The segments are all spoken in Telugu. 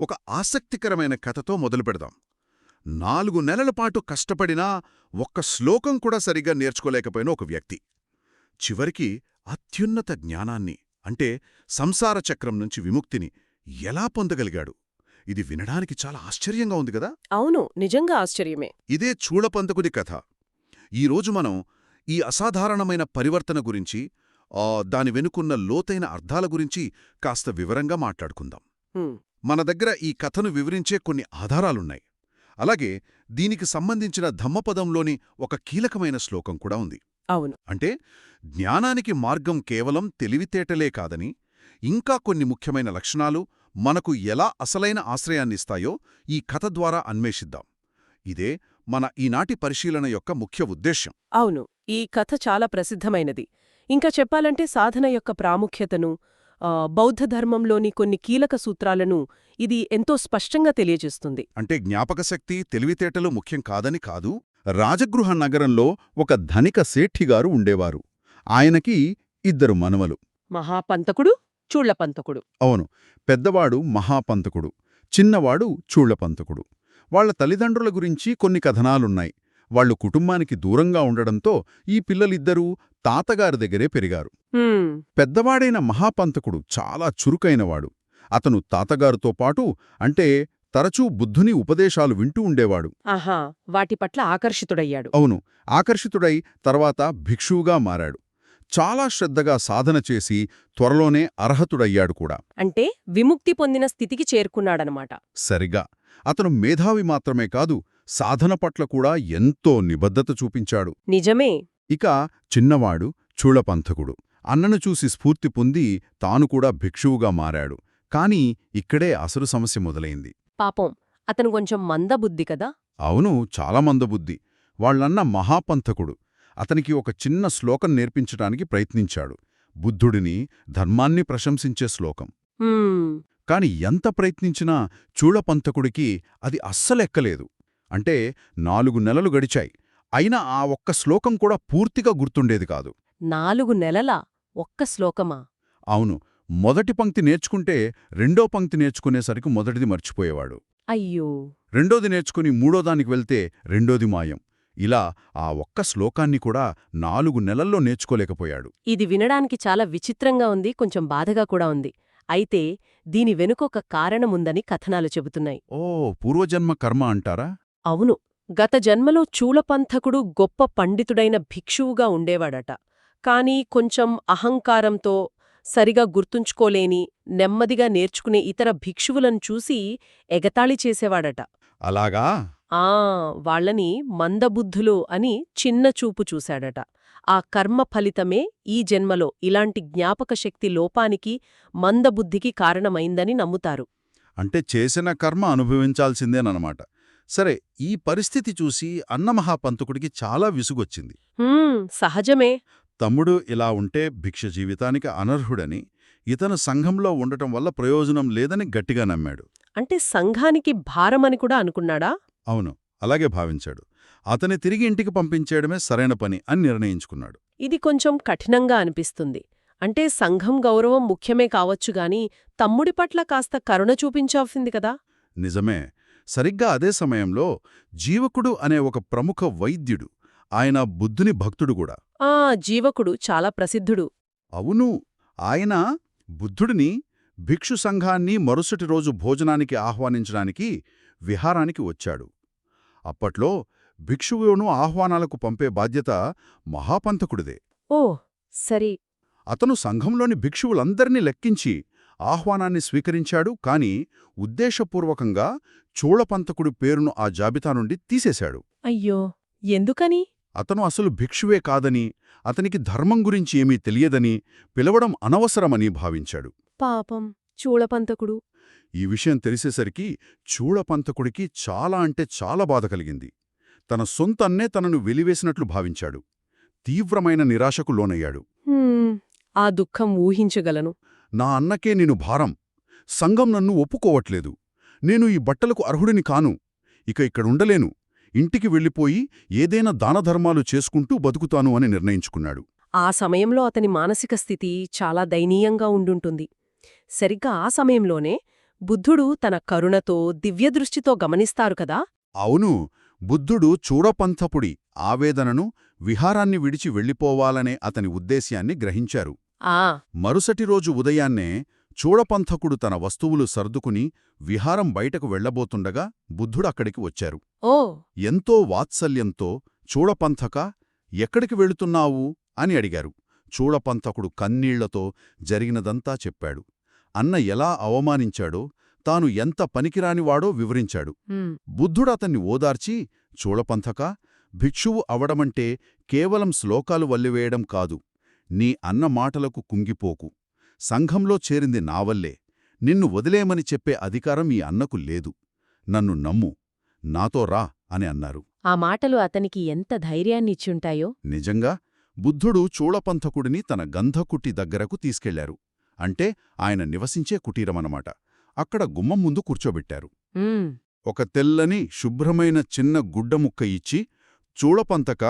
ఒక ఆసక్తికరమైన కథతో మొదలు పెడదాం. నాలుగు నెలల పాటు కష్టపడినా ఒక్క శ్లోకం కూడా సరిగ్గా నేర్చుకోలేకపోయిన ఒక వ్యక్తి. చివరికి అత్యున్నత జ్ఞానాన్ని అంటే సంసార చక్రం నుంచి విముక్తిని ఎలా పొందగలిగాడు? ఇది వినడానికి చాలా ఆశ్చర్యంగా ఉంది కదా? అవును నిజంగా ఆశ్చర్యమే. ఇదే చూళపంతకుడి కథ. ఈరోజు మనం ఈ అసాధారణమైన పరివర్తన గురించి దాని వెనుకున్న లోతైన అర్థాల గురించి కాస్త వివరంగా మాట్లాడుకుందాం. మన దగ్గర ఈ కథను వివరించే కొన్ని ఆధారాలున్నాయి. అలాగే దీనికి సంబంధించిన ధమ్మపదంలోని ఒక కీలకమైన శ్లోకం కూడా ఉంది. అవును. అంటే జ్ఞానానికి మార్గం కేవలం తెలివితేటలే కాదని ఇంకా కొన్ని ముఖ్యమైన లక్షణాలు మనకు ఎలా అసలైన ఆశ్రయాన్నిస్తాయో ఈ కథ ద్వారా అన్వేషిద్దాం. ఇదే మన ఈనాటి పరిశీలన యొక్క ముఖ్య ఉద్దేశ్యం. అవును ఈ కథ చాలా ప్రసిద్ధమైనది. ఇంకా చెప్పాలంటే సాధన యొక్క ప్రాముఖ్యతను బౌద్ధ ధర్మంలోని కొన్ని కీలక సూత్రాలను ఇది ఎంతో స్పష్టంగా తెలియజేస్తుంది. అంటే జ్ఞాపకశక్తి తెలివితేటలు ముఖ్యం కాదని కాదు రాజగృహ నగరంలో ఒక ధనిక సేఠిగారు ఉండేవారు. ఆయనకి ఇద్దరు మనవలు. మహాపంతకుడు చూళ్ళపంతకుడు. అవును పెద్దవాడు మహాపంతకుడు చిన్నవాడు చూళ్ళపంతకుడు. వాళ్ళ తల్లిదండ్రుల గురించి కొన్ని కథనాలున్నాయి. వాళ్ళు కుటుంబానికి దూరంగా ఉండడంతో ఈ పిల్లలిద్దరూ తాతగారి దగ్గరే పెరిగారు. పెద్దవాడైన మహాపంతకుడు చాలా చురుకైనవాడు. అతను తాతగారితో పాటు అంటే తరచూ బుద్ధుని ఉపదేశాలు వింటూ ఉండేవాడు. ఆహా! వాటి పట్ల ఆకర్షితుడయ్యాడు. అవును. ఆకర్షితుడై తర్వాత భిక్షువుగా మారాడు. చాలా శ్రద్ధగా సాధన చేసి త్వరలోనే అర్హతుడయ్యాడు కూడా. అంటే విముక్తి పొందిన స్థితికి చేరుకున్నాడనమాట. సరిగా. అతను మేధావి మాత్రమే కాదు సాధన పట్ల కూడా ఎంతో నిబద్ధత చూపించాడు. నిజమే. ఇక చిన్నవాడు చూళపంథకుడు అన్నను చూసి స్ఫూర్తి పొంది తాను కూడా భిక్షువుగా మారాడు. కాని ఇక్కడే అసలు సమస్య మొదలైంది. పాపం అతను కొంచెం మందబుద్ధి కదా? అవును చాలా మందబుద్ధి. వాళ్ళన్న మహాపంథకుడు. అతనికి ఒక చిన్న శ్లోకం నేర్పించటానికి ప్రయత్నించాడు. బుద్ధుడిని ధర్మాన్ని ప్రశంసించే శ్లోకం. కాని ఎంత ప్రయత్నించినా చూళపంతకుడికి అది అస్సలెక్కలేదు. అంటే నాలుగు నెలలు గడిచాయి. అయినా ఆ ఒక్క శ్లోకం కూడా పూర్తిగా గుర్తుండేది కాదు. నాలుగు నెలల ఒక్క శ్లోకమా? అవును. మొదటి పంక్తి నేర్చుకుంటే రెండో పంక్తి నేర్చుకునేసరికి మొదటిది మర్చిపోయేవాడు. అయ్యో! రెండోది నేర్చుకుని మూడోదానికి వెళ్తే రెండోది మాయం. ఇలా ఆ ఒక్క శ్లోకాన్ని కూడా నాలుగు నెలల్లో నేర్చుకోలేకపోయాడు. ఇది వినడానికి చాలా విచిత్రంగా ఉంది కొంచెం బాధగా కూడా ఉంది. అయితే దీని వెనుకొక కారణముందని కథనాలు చెబుతున్నాయి. ఓ పూర్వజన్మ కర్మ అంటారా? అవును. గత జన్మలో చూళపంథకుడు గొప్ప పండితుడైన భిక్షువుగా ఉండేవాడట. కాని కొంచెం అహంకారంతో సరిగా గుర్తుంచుకోలేని నెమ్మదిగా నేర్చుకునే ఇతర భిక్షువులను చూసి ఎగతాళి చేసేవాడట. అలాగా? ఆ వాళ్ళని మందబుద్ధులు అని చిన్న చూపు చూశాడట. ఆ కర్మ ఫలితమే ఈ జన్మలో ఇలాంటి జ్ఞాపకశక్తి లోపానికి మందబుద్ధికి కారణమైందని నమ్ముతారు. అంటే చేసిన కర్మ అనుభవించాల్సిందేనమాట సరే ఈ పరిస్థితి చూసి అన్నమహాపంతకుడికి చాలా విసుగొచ్చింది. సహజమే. తమ్ముడు ఇలా ఉంటే భిక్ష జీవితానికి అనర్హుడని ఇతను సంఘంలో ఉండటం వల్ల ప్రయోజనం లేదని గట్టిగా నమ్మాడు. అంటే సంఘానికి భారమని కూడా అనుకున్నాడా? అవును అలాగే భావించాడు. అతని తిరిగి ఇంటికి పంపించేయడమే సరైన పని అని నిర్ణయించుకున్నాడు. ఇది కొంచెం కఠినంగా అనిపిస్తుంది. అంటే సంఘం గౌరవం ముఖ్యమే కావచ్చుగాని తమ్ముడి పట్ల కాస్త కరుణ చూపించాల్సింది కదా? నిజమే. సరిగ్గా అదే సమయంలో జీవకుడు అనే ఒక ప్రముఖ వైద్యుడు ఆయన బుద్ధుని భక్తుడు కూడా. ఆ! జీవకుడు చాలా ప్రసిద్ధుడు. అవును. ఆయన బుద్ధుడిని భిక్షు సంఘాన్ని మరుసటి రోజు భోజనానికి ఆహ్వానించడానికి విహారానికి వచ్చాడు. అప్పట్లో భిక్షువును ఆహ్వానాలకు పంపే బాధ్యత మహాపంతకుడిదే ఓ! సరి. అతను సంఘంలోని భిక్షువులందర్నీ లెక్కించి ఆహ్వానాన్ని స్వీకరించాడు కాని ఉద్దేశపూర్వకంగా చూళపంతకుడి పేరును ఆ జాబితా నుండి తీసేశాడు. అయ్యో! ఎందుకని? అతను అసలు భిక్షువే కాదని అతనికి ధర్మం గురించి ఏమీ తెలియదని పిలవడం అనవసరమని భావించాడు. పాపం! చూళపంతకుడు ఈ విషయం తెలిసేసరికి చూళపంతకుడికి చాలా అంటే చాలా బాధ కలిగింది. తన సొంత అన్నే తనను వెలివేసినట్లు భావించాడు. తీవ్రమైన నిరాశకు లోనయ్యాడు. ఆ దుఃఖం ఊహించగలను. నా అన్నకే నేను భారం. సంఘం నన్ను ఒప్పుకోవట్లేదు. నేను ఈ బట్టలకు అర్హుడిని కాను. ఇక ఇక్కడుండలేను. ఇంటికి వెళ్ళిపోయి ఏదైనా దానధర్మాలు చేసుకుంటూ బతుకుతాను అని నిర్ణయించుకున్నాడు. ఆ సమయంలో అతని మానసిక స్థితి చాలా దయనీయంగా ఉండుంటుంది. సరిగ్గా ఆ సమయంలోనే బుద్ధుడు తన కరుణతో దివ్యదృష్టితో గమనిస్తారు కదా? అవును. బుద్ధుడు చూడపంథపుడి ఆవేదనను విహారాన్ని విడిచి వెళ్ళిపోవాలనే అతని ఉద్దేశ్యాన్ని గ్రహించారు. మరుసటి రోజు ఉదయాన్నే చూడపంథకుడు తన వస్తువులు సర్దుకుని విహారం బయటకు వెళ్ళబోతుండగా బుద్ధుడక్కడికి వచ్చారు. ఓ. ఎంతో వాత్సల్యంతో చూడపంథక ఎక్కడికి వెళుతున్నావు? అని అడిగారు. చూడపంథకుడు కన్నీళ్ళతో జరిగినదంతా చెప్పాడు. అన్న ఎలా అవమానించాడో తాను ఎంత పనికిరానివాడో వివరించాడు. బుద్ధుడతన్ని ఓదార్చి చూడపంథక భిక్షువు అవడమంటే కేవలం శ్లోకాలు వల్లివేయడం కాదు. నీ అన్న మాటలకు కుంగిపోకు. సంఘంలో చేరింది నావల్లే నిన్ను వదిలేమని చెప్పే అధికారం ఈ అన్నకు లేదు. నన్ను నమ్ము. నాతో రా అని అన్నారు. ఆ మాటలు అతనికి ఎంత ధైర్యాన్నిచ్చుంటాయో? నిజంగా? బుద్ధుడు చూళపంథకుడిని తన గంధకుటి దగ్గరకు తీసుకెళ్ళారు. అంటే ఆయన నివసించే కుటీరమనమాట. అక్కడ గుమ్మం ముందు కూర్చోబెట్టారు. ఒక తెల్లని శుభ్రమైన చిన్న గుడ్డముక్క ఇచ్చి చూళపంతక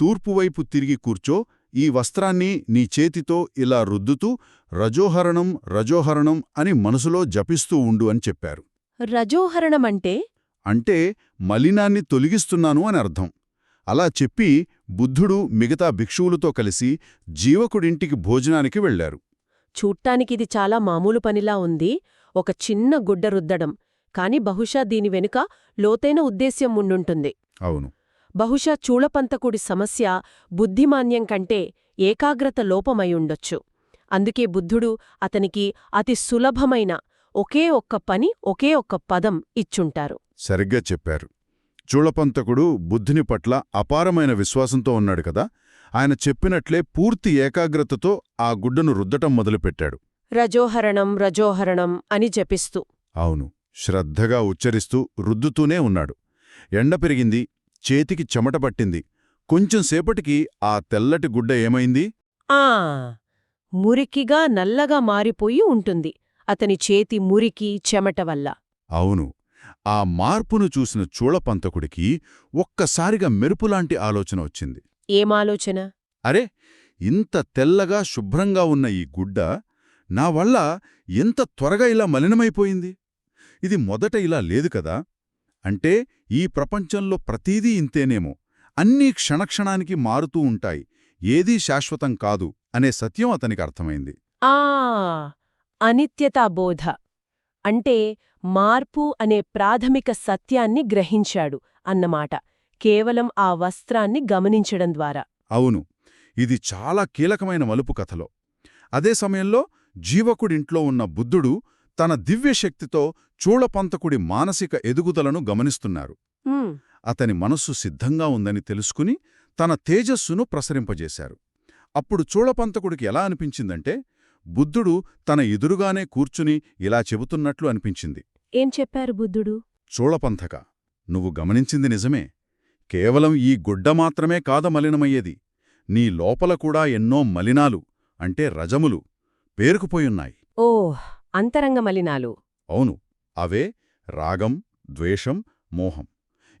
తూర్పువైపు తిరిగి కూర్చో ఈ వస్త్రాన్ని నీ చేతితో ఇలా రుద్దుతూ రజోహరణం రజోహరణం అని మనసులో జపిస్తూ ఉండు అని చెప్పారు. రజోహరణమంటే? అంటే మలినాన్ని తొలగిస్తున్నాను అని అర్థం. అలా చెప్పి బుద్ధుడు మిగతా భిక్షువులతో కలిసి జీవకుడింటికి భోజనానికి వెళ్ళారు చూట్టానికిది చాలా మామూలు పనిలా ఉంది. ఒక చిన్న గుడ్డ రుద్దడం. కాని బహుశా దీని వెనుక లోతైన ఉద్దేశ్యం ఉండుంటుంది. అవును. బహుశా చూళపంతకుడి సమస్య బుద్ధిమాన్యం కంటే ఏకాగ్రత లోపమయుండొచ్చు. అందుకే బుద్ధుడు అతనికి అతి సులభమైన ఒకే ఒక్క పని ఒకే ఒక్క పదం ఇచ్చుంటారు. సరిగ్గా చెప్పారు. చూళపంతకుడు బుద్ధుని పట్ల అపారమైన విశ్వాసంతో ఉన్నాడు కదా ఆయన చెప్పినట్లే పూర్తి ఏకాగ్రతతో ఆ గుడ్డను రుద్దటం మొదలుపెట్టాడు. రజోహరణం రజోహరణం అని జపిస్తూ. అవును శ్రద్ధగా ఉచ్చరిస్తూ రుద్దుతూనే ఉన్నాడు. ఎండ పెరిగింది చేతికి చెమట పట్టింది. కొంచెం సేపటికి ఆ తెల్లటి గుడ్డ ఏమైంది? ఆ! మురికిగా నల్లగా మారిపోయి ఉంటుంది. అతని చేతి మురికి చెమట వల్ల. అవును. ఆ మార్పును చూసిన చూళపంతకుడికి ఒక్కసారిగా మెరుపులాంటి ఆలోచన వచ్చింది. ఏమాలోచన? అరే! ఇంత తెల్లగా శుభ్రంగా ఉన్న ఈ గుడ్డ నా వల్ల ఎంత త్వరగా ఇలా మలినమైపోయింది? ఇది మొదట ఇలా లేదు కదా? అంటే ఈ ప్రపంచంలో ప్రతీదీ ఇంతేనేమో. అన్నీ క్షణక్షణానికి మారుతూ ఉంటాయి. ఏదీ శాశ్వతం కాదు అనే సత్యం అతనికి అర్థమైంది. ఆ! అనిత్యతాబోధ అంటే మార్పు అనే ప్రాథమిక సత్యాన్ని గ్రహించాడు అన్నమాట. కేవలం ఆ వస్త్రాన్ని గమనించడం ద్వారా. అవును. ఇది చాలా కీలకమైన మలుపు కథలో. అదే సమయంలో జీవకుడింట్లో ఉన్న బుద్ధుడు తన దివ్యశక్తితో చూళపంతకుడి మానసిక ఎదుగుదలను గమనిస్తున్నారు. అతని మనస్సు సిద్ధంగా ఉందని తెలుసుకుని తన తేజస్సును ప్రసరింపజేశారు. అప్పుడు చూళపంతకుడికి ఎలా అనిపించిందంటే బుద్ధుడు తన ఎదురుగానే కూర్చుని ఇలా చెబుతున్నట్లు అనిపించింది. ఏం చెప్పారు బుద్ధుడు? చూళపంథక నువ్వు గమనించింది నిజమే. కేవలం ఈ గుడ్డ మాత్రమే కాద మలినమయ్యేది. నీ లోపల కూడా ఎన్నో మలినాలు అంటే రజములు పేరుకుపోయున్నాయి. ఓ అంతరంగ మలినాలు. అవును అవే రాగం ద్వేషం మోహం.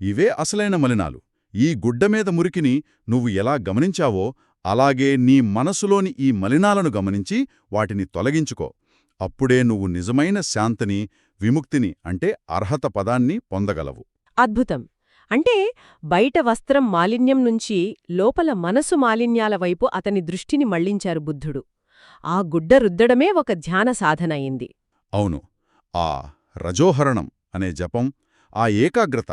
ఇవే అసలైన మలినాలు. ఈ గుడ్డమీద మురికిని నువ్వు ఎలా గమనించావో అలాగే నీ మనసులోని ఈ మలినాలను గమనించి వాటిని తొలగించుకో. అప్పుడే నువ్వు నిజమైన శాంతిని విముక్తిని అంటే అర్హత పదాన్ని పొందగలవు. అద్భుతం. అంటే బయట వస్త్రం మాలిన్యం నుంచి లోపల మనసు మాలిన్యాల వైపు అతని దృష్టిని మళ్ళించారు బుద్ధుడు. ఆ గుడ్డ రుద్దడమే ఒక ధ్యాన సాధన అయింది అవును. ఆ రజోహరణం అనే జపం ఆ ఏకాగ్రత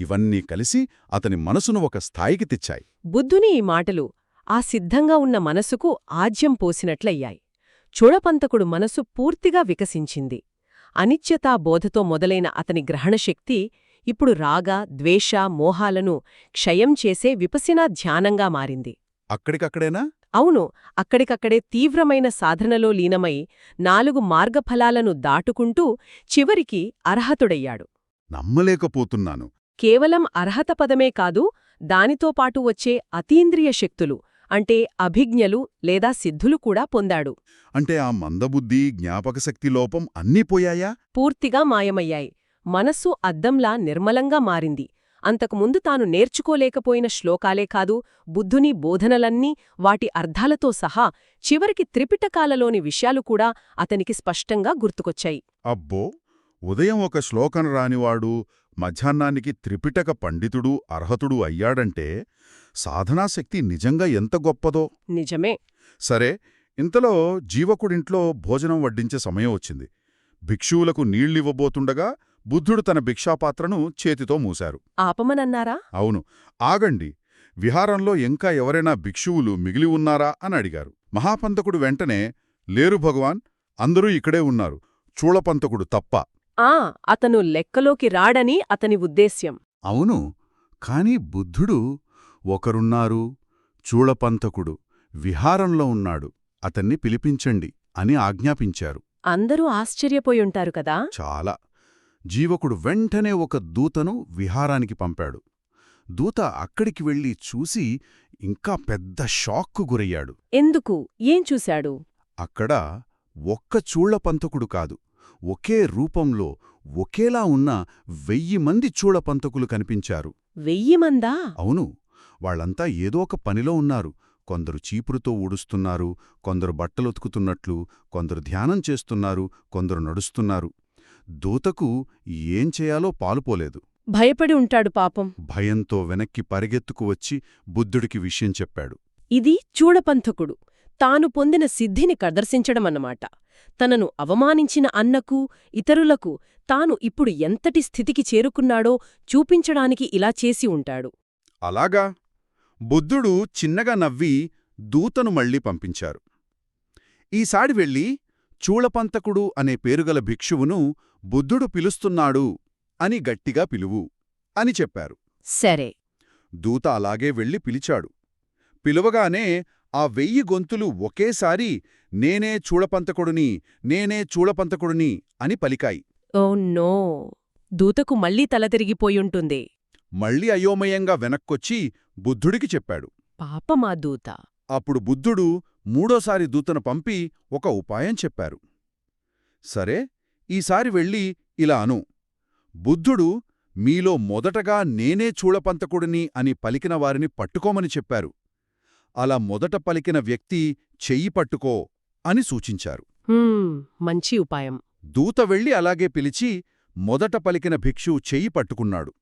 ఇవన్నీ కలిసి అతని మనసును ఒక స్థాయికి తెచ్చాయి. బుద్ధుని ఈ మాటలు ఆ సిద్ధంగా ఉన్న మనసుకు ఆజ్యం పోసినట్లయ్యాయి. చూడపంతకుడు మనసు పూర్తిగా వికసించింది. అనిత్యతా బోధతో మొదలైన అతని గ్రహణశక్తి ఇప్పుడు రాగ ద్వేష మోహాలను క్షయం చేసే విపసినా ధ్యానంగా మారింది. అక్కడికక్కడేనా? అవును అక్కడికక్కడే తీవ్రమైన సాధనలో లీనమై నాలుగు మార్గఫలాలను దాటుకుంటూ చివరికి అర్హతుడయ్యాడు. నమ్మలేకపోతున్నాను. కేవలం అర్హత పదమే కాదు దానితో పాటు వచ్చే అతీంద్రియ శక్తులు అంటే అభిజ్ఞలు లేదా సిద్ధులు కూడా పొందాడు. అంటే ఆ మందబుద్ధి జ్ఞాపకశక్తి లోపం అన్నీ పోయాయా? పూర్తిగా మాయమయ్యాయి. మనస్సు అద్దంలా నిర్మలంగా మారింది. అంతకుముందు తాను నేర్చుకోలేకపోయిన శ్లోకాలే కాదు బుద్ధుని బోధనలన్నీ వాటి అర్థాలతో సహా చివరికి త్రిపిటకాలలోని విషయాలు కూడా అతనికి స్పష్టంగా గుర్తుకొచ్చాయి. అబ్బో! ఉదయం ఒక శ్లోకం రానివాడు మధ్యాహ్నానికి త్రిపిటక పండితుడు అర్హతుడు అయ్యాడంటే సాధనాశక్తి నిజంగా ఎంత గొప్పదో! నిజమే. సరే ఇంతలో జీవకుడింట్లో భోజనం వడ్డించే సమయం వచ్చింది. భిక్షువులకు నీళ్ళివ్వబోతుండగా బుద్ధుడు తన భిక్షాపాత్రను చేతితో మూశారు. ఆపమనన్నారా? అవును. ఆగండి. విహారంలో ఇంకా ఎవరైనా భిక్షువులు మిగిలి ఉన్నారా అని అడిగారు. మహాపంతకుడు వెంటనే లేరు భగవాన్ అందరూ ఇక్కడే ఉన్నారు. చూళపంతకుడు తప్ప. ఆ అతను లెక్కలోకి రాడని అతని ఉద్దేశ్యం. అవును. కాని బుద్ధుడు ఒకరున్నారు చూళపంతకుడు విహారంలో ఉన్నాడు అతన్ని పిలిపించండి అని ఆజ్ఞాపించారు. అందరూ ఆశ్చర్యపోయుంటారు కదా? చాలా. జీవకుడు వెంటనే ఒక దూతను విహారానికి పంపాడు. దూత అక్కడికి వెళ్ళి చూసి ఇంకా పెద్ద షాక్కు గురయ్యాడు. ఎందుకు? ఏం చూశాడు? అక్కడ ఒక్క చూళ్ళపంతకుడు కాదు ఒకే రూపంలో ఒకేలా ఉన్న వెయ్యి మంది చూళ్ళపంతకులు కనిపించారు. వెయ్యి మందా? అవును వాళ్ళంతా ఏదో ఒక పనిలో ఉన్నారు. కొందరు చీపురుతో ఊడుస్తున్నారు కొందరు బట్టలుతుకుతున్నట్లు కొందరు ధ్యానం చేస్తున్నారు కొందరు నడుస్తున్నారు. దూతకు ఏం చేయాలో పాలుపోలేదు. భయపడి ఉంటాడు పాపం. భయంతో వెనక్కి పరిగెత్తుకు వచ్చి బుద్ధుడికి విషయం చెప్పాడు. ఇది చూడపంథకుడు. తాను పొందిన సిద్ధిని ప్రదర్శించడమన్నమాట. తనను అవమానించిన అన్నకు ఇతరులకు తాను ఇప్పుడు ఎంతటి స్థితికి చేరుకున్నాడో చూపించడానికి ఇలా చేసి ఉంటాడు. అలాగా? బుద్ధుడు చిన్నగా నవ్వి దూతను మళ్ళీ పంపించారు. ఈసారి వెళ్ళి చూళపంతకుడు అనే పేరుగల భిక్షువును బుద్ధుడు పిలుస్తున్నాడు అని గట్టిగా పిలువు అని చెప్పారు. సరే. దూత అలాగే వెళ్ళి పిలిచాడు. పిలువగానే ఆ వెయ్యి గొంతులు ఒకేసారి నేనే చూళపంతకుడిని నేనే చూళపంతకుడిని అని పలికాయి. Oh no. దూతకు మళ్ళీ తల తిరిగిపోయుంటుంది మళ్ళీ అయోమయంగా వెనక్కొచ్చి బుద్ధుడికి చెప్పాడు. పాపమా దూత? అప్పుడు బుద్ధుడు మూడోసారి దూతను పంపి ఒక ఉపాయం చెప్పారు. సరే ఈసారి వెళ్ళి ఇలా అను. బుద్ధుడు మీలో మొదటగా నేనే చూళపంతకుడిని అని పలికిన వారిని పట్టుకోమని చెప్పారు. అలా మొదట పలికిన వ్యక్తి చెయ్యి పట్టుకో అని సూచించారు. మంచి ఉపాయం. దూత వెళ్ళి అలాగే పిలిచి మొదట పలికిన భిక్షు చెయ్యి పట్టుకున్నాడు.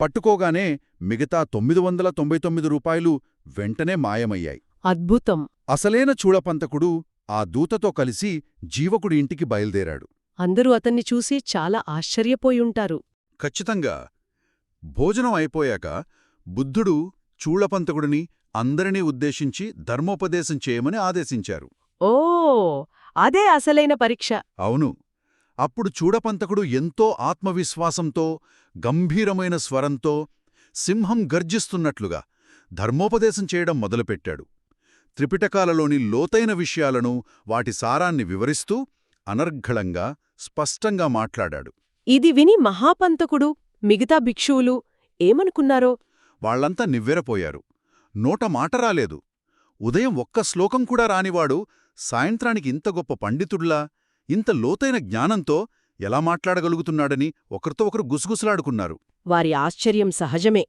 పట్టుకోగానే మిగతా తొమ్మిది వందల తొంభై తొమ్మిది రూపాయలు వెంటనే మాయమయ్యాయి. అద్భుతం. అసలైన చూళపంతకుడు ఆ దూతతో కలిసి జీవకుడి ఇంటికి బయల్దేరాడు. అందరూ అతన్ని చూసి చాలా ఆశ్చర్యపోయుంటారు ఖచ్చితంగా. భోజనం అయిపోయాక బుద్ధుడు చూళపంతకుడిని అందరినీ ఉద్దేశించి ధర్మోపదేశం చేయమని ఆదేశించారు. ఓ అదే అసలైన పరీక్ష. అవును. అప్పుడు చూడపంతకుడు ఎంతో ఆత్మవిశ్వాసంతో గంభీరమైన స్వరంతో సింహం గర్జిస్తున్నట్లుగా ధర్మోపదేశం చేయడం మొదలుపెట్టాడు. త్రిపిటకాలలోని లోతైన విషయాలను వాటి సారాన్ని వివరిస్తూ అనర్ఘళంగా స్పష్టంగా మాట్లాడాడు. ఇది విని మహాపంతకుడు మిగతా భిక్షువులు ఏమనుకున్నారో? వాళ్ళంతా నివ్వెరపోయారు. నోట మాట రాలేదు. ఉదయం ఒక్క శ్లోకం కూడా రానివాడు సాయంత్రానికి ఇంత గొప్ప పండితుడ్లా ఇంత లోతైన జ్ఞానంతో ఎలా మాట్లాడగలుగుతున్నాడని ఒకరితో ఒకరు గుసగుసలాడుకున్నారు. వారి ఆశ్చర్యం సహజమే.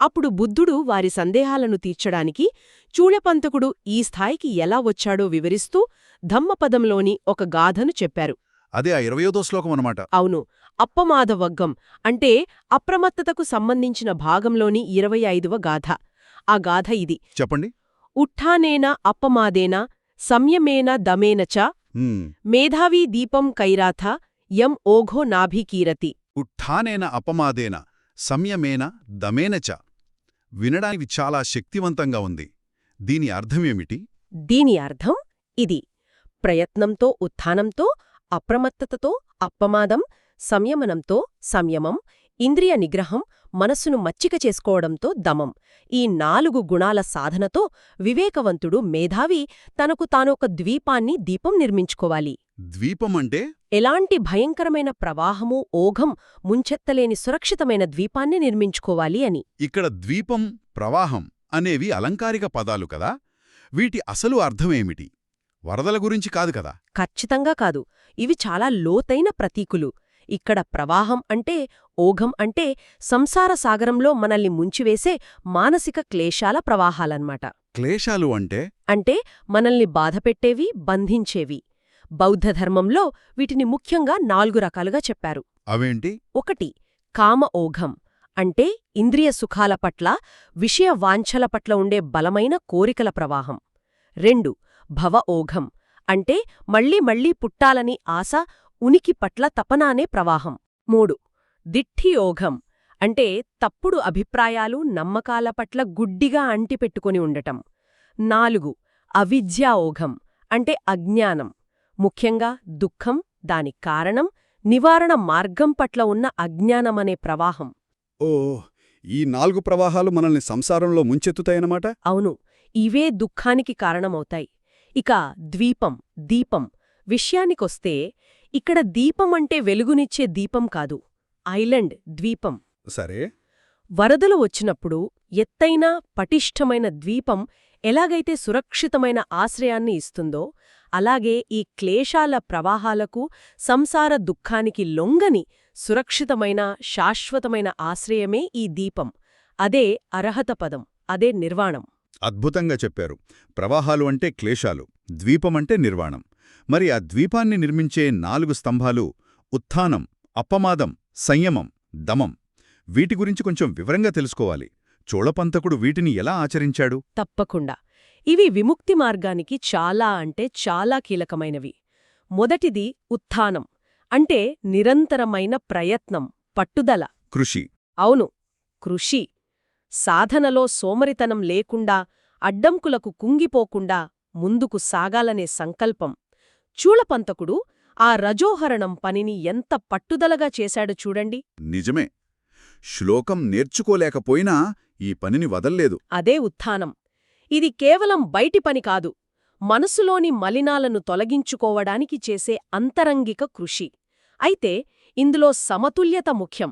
అప్పుడు బుద్ధుడు వారి సందేహాలను తీర్చడానికి చూళపంతకుడు ఈ స్థాయికి ఎలా వచ్చాడో వివరిస్తూ ధమ్మపదంలోని ఒక గాథను చెప్పారు. అదే ఆ ఇరవయోదో శ్లోకం అనమాట అవును. అప్పమాదవగ్గం అంటే అప్రమత్తతకు సంబంధించిన భాగంలోని ఇరవై ఐదవ గాథ. ఆ గాథ ఇది. చెప్పండి. ఉఠ్ఠానేన అప్పమాదేన సంయమేన దమేన చ. మేధావీ దీపం కైరాథ యం ఓఘో నాభికీరతి ఉఠ్ఠానేన అపమాదేన సంయమేన దమేనచ వినడానికి చాలా శక్తివంతంగా ఉంది. దీని అర్థమేమిటి దీని అర్థం ఇది. ప్రయత్నంతో ఉత్థానంతో అప్రమత్తతతో అప్పమాదం సంయమనంతో సంయమం ఇంద్రియ నిగ్రహం మనస్సును మచ్చిక చేసుకోవడంతో దమం. ఈ నాలుగు గుణాల సాధనతో వివేకవంతుడు మేధావి తనకు తానొక ద్వీపాన్ని దీపం నిర్మించుకోవాలి. ద్వీపమంటే? ఎలాంటి భయంకరమైన ప్రవాహమూ ఓఘం ముంచెత్తలేని సురక్షితమైన ద్వీపాన్ని నిర్మించుకోవాలి అని. ఇక్కడ ద్వీపం ప్రవాహం అనేవి అలంకారిక పదాలు కదా? వీటి అసలు అర్థమేమిటి? వరదల గురించి కాదు కదా? ఖచ్చితంగా కాదు. ఇవి చాలా లోతైన ప్రతీకులు. ఇక్కడ ప్రవాహం అంటే ఓఘం అంటే సంసార సాగరంలో మనల్ని ముంచివేసే మానసిక క్లేశాల ప్రవాహాలన్మాట క్లేశాలు అంటే? అంటే మనల్ని బాధపెట్టేవి బంధించేవి. బౌద్ధధర్మంలో వీటిని ముఖ్యంగా నాలుగు రకాలుగా చెప్పారు. అవేంటి? ఒకటి కామ ఓఘం. అంటే ఇంద్రియ సుఖాల పట్ల విషయ వాంఛల పట్ల ఉండే బలమైన కోరికల ప్రవాహం. రెండు భవ ఓఘం. అంటే మళ్ళీ మళ్ళీ పుట్టాలని ఆశ ఉనికి పట్ల తపనానే ప్రవాహం. మూడు దిఠ్ఠి ఓఘం అంటే తప్పుడు అభిప్రాయాలు నమ్మకాల పట్ల గుడ్డిగా అంటిపెట్టుకుని ఉండటం. నాలుగు అవిద్యా ఓఘం అంటే అజ్ఞానం. ముఖ్యంగా దుఃఖం దాని కారణం నివారణ మార్గం పట్ల ఉన్న అజ్ఞానమనే ప్రవాహం. ఓ ఈ నాలుగు ప్రవాహాలు మనల్ని సంసారంలో ముంచెత్తుతాయన్నమాట? అవును ఇవే దుఃఖానికి కారణమవుతాయి. ఇక ద్వీపం దీపం. విషయానికొస్తే ఇక్కడ దీపం అంటే వెలుగునిచ్చే దీపం కాదు ఐలండ్ ద్వీపం. సరే. వరదలు వచ్చినప్పుడు ఎత్తైన పటిష్టమైన ద్వీపం ఎలాగైతే సురక్షితమైన ఆశ్రయాన్ని ఇస్తుందో అలాగే ఈ క్లేశాల ప్రవాహాలకు సంసార దుఃఖానికి లొంగని సురక్షితమైన శాశ్వతమైన ఆశ్రయమే ఈ దీపం. అదే అర్హత పదం అదే నిర్వాణం. అద్భుతంగా చెప్పారు. ప్రవాహాలు అంటే క్లేశాలు ద్వీపమంటే నిర్వాణం. మరి ఆ ద్వీపాన్ని నిర్మించే నాలుగు స్తంభాలు ఉత్థానం అప్పమాదం సంయమం దమం. వీటి గురించి కొంచెం వివరంగా తెలుసుకోవాలి. చోళపంతకుడు వీటిని ఎలా ఆచరించాడు? తప్పకుండా. ఇవి విముక్తి మార్గానికి చాలా అంటే చాలా కీలకమైనవి. మొదటిది ఉత్థానం అంటే నిరంతరమైన ప్రయత్నం పట్టుదల. కృషి. అవును కృషి. సాధనలో సోమరితనం లేకుండా అడ్డంకులకు కుంగిపోకుండా ముందుకు సాగాలనే సంకల్పం. చూళపంతకుడు ఆ రజోహరణం పనిని ఎంత పట్టుదలగా చేశాడు చూడండి. నిజమే. శ్లోకం నేర్చుకోలేకపోయినా ఈ పనిని వదల్లేదు. అదే ఉత్థానం. ఇది కేవలం బయటి పని కాదు. మనసులోని మలినాలను తొలగించుకోవడానికి చేసే అంతరంగిక కృషి. అయితే ఇందులో సమతుల్యత ముఖ్యం.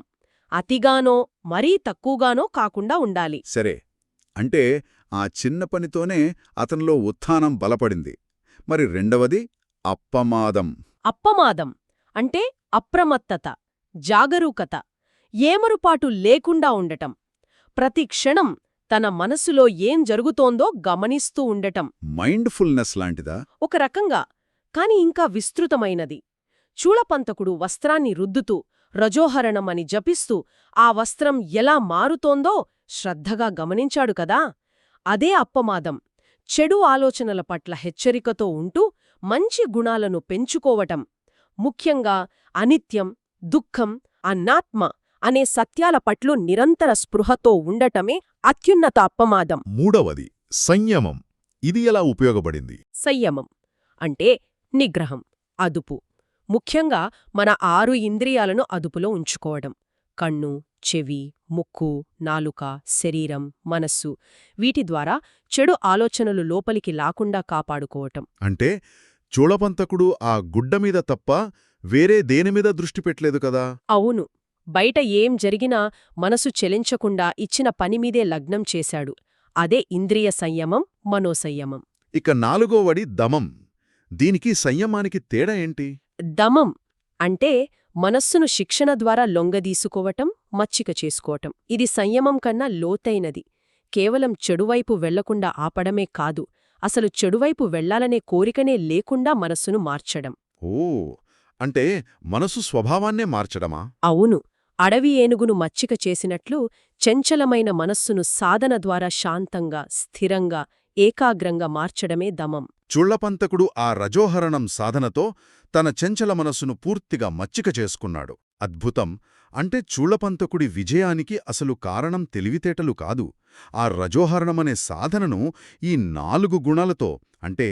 అతిగానో మరీ తక్కువగానో కాకుండా ఉండాలి. సరే అంటే ఆ చిన్న పనితోనే అతనిలో ఉత్థానం బలపడింది. మరి రెండవది అప్పమాదం. అప్పమాదం అంటే అప్రమత్తత జాగరూకత ఏమరుపాటు లేకుండా ఉండటం. ప్రతి క్షణం తన మనసులో ఏం జరుగుతోందో గమనిస్తూ ఉండటం. మైండ్ఫుల్నెస్ లాంటిదా? ఒక రకంగా కాని ఇంకా విస్తృతమైనది. చూళపంతకుడు వస్త్రాన్ని రుద్దుతూ రజోహరణమని జపిస్తూ ఆ వస్త్రం ఎలా మారుతోందో శ్రద్ధగా గమనించాడు కదా. అదే అప్పమాదం. చెడు ఆలోచనల పట్ల హెచ్చరికతో ఉంటూ మంచి గుణాలను పెంచుకోవటం. ముఖ్యంగా అనిత్యం దుఃఖం అన్నాత్మ అనే సత్యాల పట్ల నిరంతర స్పృహతో ఉండటమే అత్యున్నత అప్పమాదం. మూడవది సంయమం. ఇది ఎలా ఉపయోగపడింది? సంయమం అంటే నిగ్రహం అదుపు. ముఖ్యంగా మన ఆరు ఇంద్రియాలను అదుపులో ఉంచుకోవడం. కన్ను చెవి ముక్కు నాలుక శరీరం మనస్సు వీటి ద్వారా చెడు ఆలోచనలు లోపలికి లాకుండా కాపాడుకోవటం. అంటే చోళపంతకుడు ఆ గుడ్డమీద తప్ప వేరే దేనిమీద దృష్టి పెట్టలేదు కదా? అవును. బయట ఏం జరిగినా మనసు చెలించకుండా ఇచ్చిన పనిమీదే లగ్నం చేశాడు. అదే ఇంద్రియ సంయమం మనోసంయమం. ఇక నాలుగోవడి దమం. దీనికి సంయమానికి తేడా ఏంటి? దమం అంటే మనస్సును శిక్షణ ద్వారా లొంగదీసుకోవటం మచ్చిక చేసుకోవటం. ఇది సంయమం కన్నా లోతైనది. కేవలం చెడువైపు వెళ్ళకుండా ఆపడమే కాదు అసలు చెడువైపు వెళ్ళాలనే కోరికనే లేకుండా మనస్సును మార్చడం. ఓ అంటే మనసు స్వభావాన్నే మార్చడమా? అవును. అడవి ఏనుగును మచ్చిక చేసినట్లు చంచలమైన మనస్సును సాధన ద్వారా శాంతంగా స్థిరంగా ఏకాగ్రంగా మార్చడమే దమం. చుళ్ళపంతకుడు ఆ రజోహరణం సాధనతో తన చెంచల మనస్సును పూర్తిగా మచ్చిక చేసుకున్నాడు. అద్భుతం! అంటే చూళ్ళపంతకుడి విజయానికి అసలు కారణం తెలివితేటలు కాదు. ఆ రజోహరణమనే సాధనను ఈ నాలుగు గుణాలతో అంటే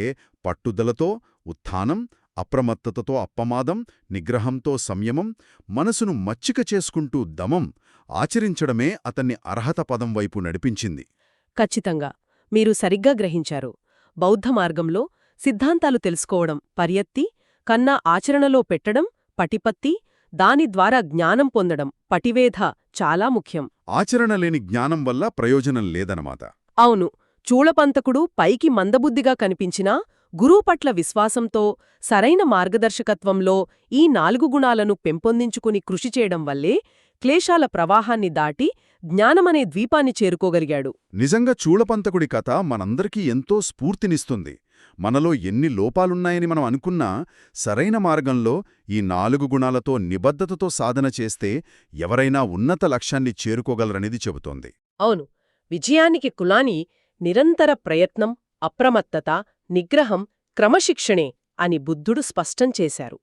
పట్టుదలతో ఉత్థానం అప్రమత్తతతో అప్పమాదం నిగ్రహంతో సంయమం మనసును మచ్చిక చేసుకుంటూ దమం ఆచరించడమే అతన్ని అర్హత పదం వైపు నడిపించింది. ఖచ్చితంగా! మీరు సరిగ్గా గ్రహించారు. బౌద్ధ మార్గంలో సిద్ధాంతాలు తెలుసుకోవడం పర్యత్తి కన్నా ఆచరణలో పెట్టడం పటిపత్తి దాని ద్వారా జ్ఞానం పొందడం పటివేధ చాలా ముఖ్యం. ఆచరణ లేని జ్ఞానం వల్ల ప్రయోజనం లేదనమాట అవును చూళపంతకుడు పైకి మందబుద్ధిగా కనిపించినా గురువు పట్ల విశ్వాసంతో సరైన మార్గదర్శకత్వంలో ఈ నాలుగు గుణాలను పెంపొందించుకుని కృషి చేయడం వల్లే క్లేశాల ప్రవాహాన్ని దాటి జ్ఞానమనే ద్వీపాన్ని చేరుకోగలిగాడు. నిజంగా చూళపంతకుడి కథ మనందరికీ ఎంతో స్ఫూర్తినిస్తుంది. మనలో ఎన్ని లోపాలున్నాయని మనం అనుకున్నా సరైన మార్గంలో ఈ నాలుగు గుణాలతో నిబద్ధతతో సాధన చేస్తే ఎవరైనా ఉన్నత లక్ష్యాన్ని చేరుకోగలరనేది చెబుతోంది. అవును. విజయానికి కులాని నిరంతర ప్రయత్నం అప్రమత్తత నిగ్రహం క్రమశిక్షణే అని బుద్ధుడు స్పష్టం చేశారు.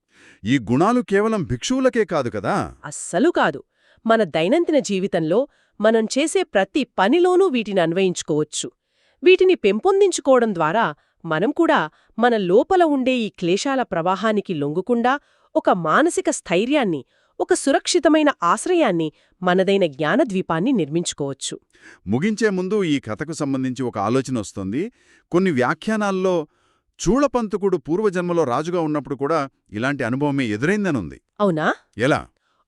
ఈ గుణాలు కేవలం భిక్షువులకే కాదు కదా? అస్సలు కాదు. మన దైనందిన జీవితంలో మనం చేసే ప్రతి పనిలోనూ వీటిని అన్వయించుకోవచ్చు. వీటిని పెంపొందించుకోవడం ద్వారా మనం కూడా మన లోపల ఉండే ఈ క్లేశాల ప్రవాహానికి లొంగకుండా ఒక మానసిక స్థైర్యాన్ని ఒక సురక్షితమైన ఆశ్రయాన్ని మనదైన జ్ఞానద్వీపాన్ని నిర్మించుకోవచ్చు. ముగించే ముందు ఈ కథకు సంబంధించి ఒక ఆలోచన వస్తుంది. కొన్ని వ్యాఖ్యానాల్లో చూళపంతకుడు పూర్వజన్మలో రాజుగా ఉన్నప్పుడు కూడా ఇలాంటి అనుభవమే ఎదురైందనుంది. అవునా? ఎలా?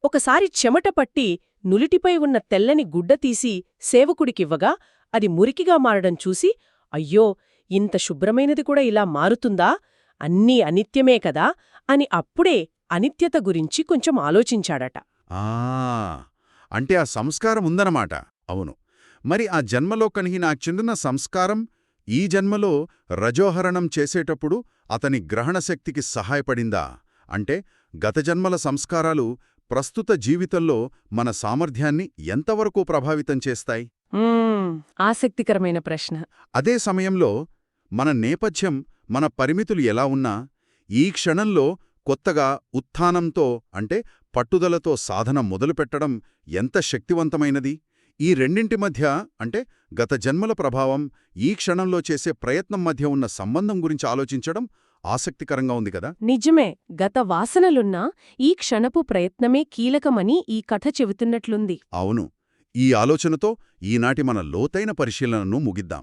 ఒకసారి చెమట పట్టి నులిటిపై ఉన్న తెల్లని గుడ్డ తీసి సేవకుడికివ్వగా అది మురికిగా మారడం చూసి అయ్యో ఇంత శుభ్రమైనది కూడా ఇలా మారుతుందా? అన్నీ అనిత్యమే కదా? అని అప్పుడే అనిత్యత గురించి కొంచెం ఆలోచించాడట. ఆ! అంటే ఆ సంస్కారం ఉందన్నమాట. అవును. మరి ఆ జన్మలో కనిగి నాకు చెందిన సంస్కారం ఈ జన్మలో రజోహరణం చేసేటప్పుడు అతని గ్రహణశక్తికి సహాయపడిందా? అంటే గత జన్మల సంస్కారాలు ప్రస్తుత జీవితంలో మన సామర్థ్యాన్ని ఎంతవరకు ప్రభావితం చేస్తాయి? ఆసక్తికరమైన ప్రశ్న. అదే సమయంలో మన నేపథ్యం మన పరిమితులు ఎలా ఉన్నా ఈ క్షణంలో కొత్తగా ఉత్థానంతో అంటే పట్టుదలతో సాధన మొదలుపెట్టడం ఎంత శక్తివంతమైనది? ఈ రెండింటి మధ్య అంటే గత జన్మల ప్రభావం ఈ క్షణంలో చేసే ప్రయత్నం మధ్య ఉన్న సంబంధం గురించి ఆలోచించడం ఆసక్తికరంగా ఉంది కదా? నిజమే. గత వాసనలున్నా ఈ క్షణపు ప్రయత్నమే కీలకమని ఈ కథ చెబుతున్నట్లుంది. అవును. ఈ ఆలోచనతో ఈనాటి మన లోతైన పరిశీలనను ముగిద్దాం.